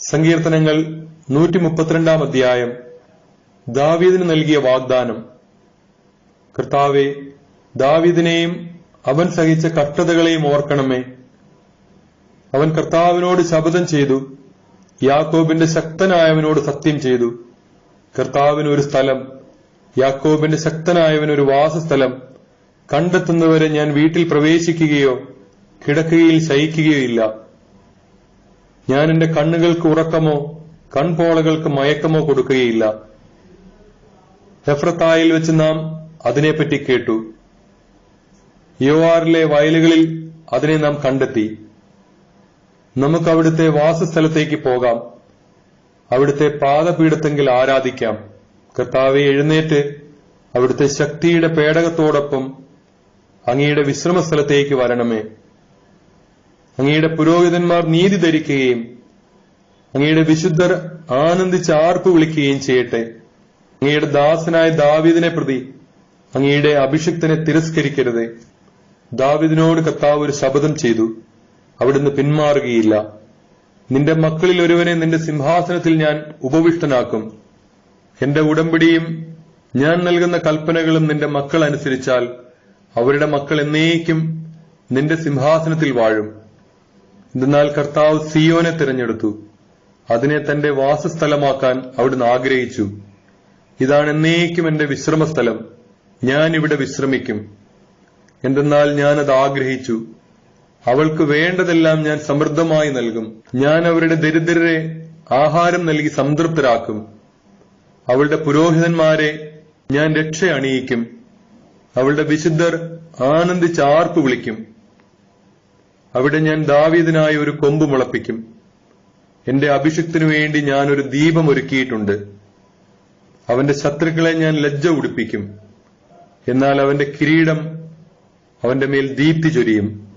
സങ്കീർത്തനങ്ങൾ നൂറ്റി മുപ്പത്തിരണ്ടാം അധ്യായം. ദാവീദിന് നൽകിയ വാഗ്ദാനം. കർത്താവെ ദാവീദിനെയും അവൻ സഹിച്ച കഷ്ടതകളെയും ഓർക്കണമേ. അവൻ കർത്താവിനോട് ശപഥം ചെയ്തു. യാക്കോബിന്റെ ശക്തനായവനോട് സത്യം ചെയ്തു. കർത്താവിന് ഒരു സ്ഥലം യാക്കോബിന്റെ ശക്തനായവനൊരു വാസസ്ഥലം. കണ്ടെത്തുന്നവരെ ഞാൻ വീട്ടിൽ പ്രവേശിക്കുകയോ കിടക്കുകയിൽ ശയിക്കുകയോ ഇല്ല. ഞാൻ എന്റെ കണ്ണുകൾക്ക് ഉറക്കമോ കൺപോളകൾക്ക് മയക്കമോ കൊടുക്കുകയില്ല. എഫ്രത്തായിൽ വെച്ച് നാം അതിനെപ്പറ്റി കേട്ടു. യോവാറിലെ വയലുകളിൽ അതിനെ നാം കണ്ടെത്തി. നമുക്ക് അവിടുത്തെ വാസസ്ഥലത്തേക്ക് പോകാം. അവിടുത്തെ പാദപീഠത്തെങ്കിൽ ആരാധിക്കാം. കർത്താവെ എഴുന്നേറ്റ്. അവിടുത്തെ ശക്തിയുടെ പേടകത്തോടൊപ്പം അങ്ങയുടെ വിശ്രമസ്ഥലത്തേക്ക് വരണമേ. അങ്ങയുടെ പുരോഹിതന്മാർ നീതി ധരിക്കുകയും അങ്ങയുടെ വിശുദ്ധർ ആനന്ദിച്ച് ആർപ്പ് വിളിക്കുകയും ചെയ്യട്ടെ. അങ്ങയുടെ ദാസനായ ദാവീദിനെ പ്രതി അങ്ങയുടെ അഭിഷിക്തനെ തിരസ്കരിക്കരുത്. ദാവിദിനോട് കർത്താവ് ഒരു ശപഥം ചെയ്തു. അവിടുന്ന് പിന്മാറുകയില്ല. നിന്റെ മക്കളിൽ ഒരുവനെ നിന്റെ സിംഹാസനത്തിൽ ഞാൻ ഉപവിഷ്ടനാക്കും. എന്റെ ഉടമ്പടിയും ഞാൻ നൽകുന്ന കൽപ്പനകളും നിന്റെ മക്കൾ അനുസരിച്ചാൽ അവരുടെ മക്കൾ എന്നേക്കും നിന്റെ സിംഹാസനത്തിൽ വാഴും. എന്നാൽ കർത്താവ് സിയോനെ തിരഞ്ഞെടുത്തു. അതിനെ തന്റെ വാസസ്ഥലമാക്കാൻ അവിടുന്ന് ആഗ്രഹിച്ചു. ഇതാണ് എന്നേക്കും എന്റെ വിശ്രമസ്ഥലം. ഞാൻ ഇവിടെ വിശ്രമിക്കും. എന്തെന്നാൽ ഞാൻ അത് ആഗ്രഹിച്ചു. അവൾക്ക് വേണ്ടതെല്ലാം ഞാൻ സമൃദ്ധമായി നൽകും. ഞാൻ അവരുടെ ദരിദ്രരെ ആഹാരം നൽകി സംതൃപ്തരാക്കും. അവളുടെ പുരോഹിതന്മാരെ ഞാൻ രക്ഷ അണിയിക്കും. അവളുടെ വിശുദ്ധർ ആനന്ദിച്ച് ആർപ്പ് വിളിക്കും. അവിടെ ഞാൻ ദാവീദിനായി ഒരു കൊമ്പ് മുളപ്പിക്കും. എന്റെ അഭിഷിക്തിനു വേണ്ടി ഞാൻ ഒരു ദീപം ഒരുക്കിയിട്ടുണ്ട്. അവന്റെ ശത്രുക്കളെ ഞാൻ ലജ്ജ ഉടുപ്പിക്കും. എന്നാൽ അവന്റെ കിരീടം അവന്റെ മേൽ ദീപ്തി ചൊരിയും.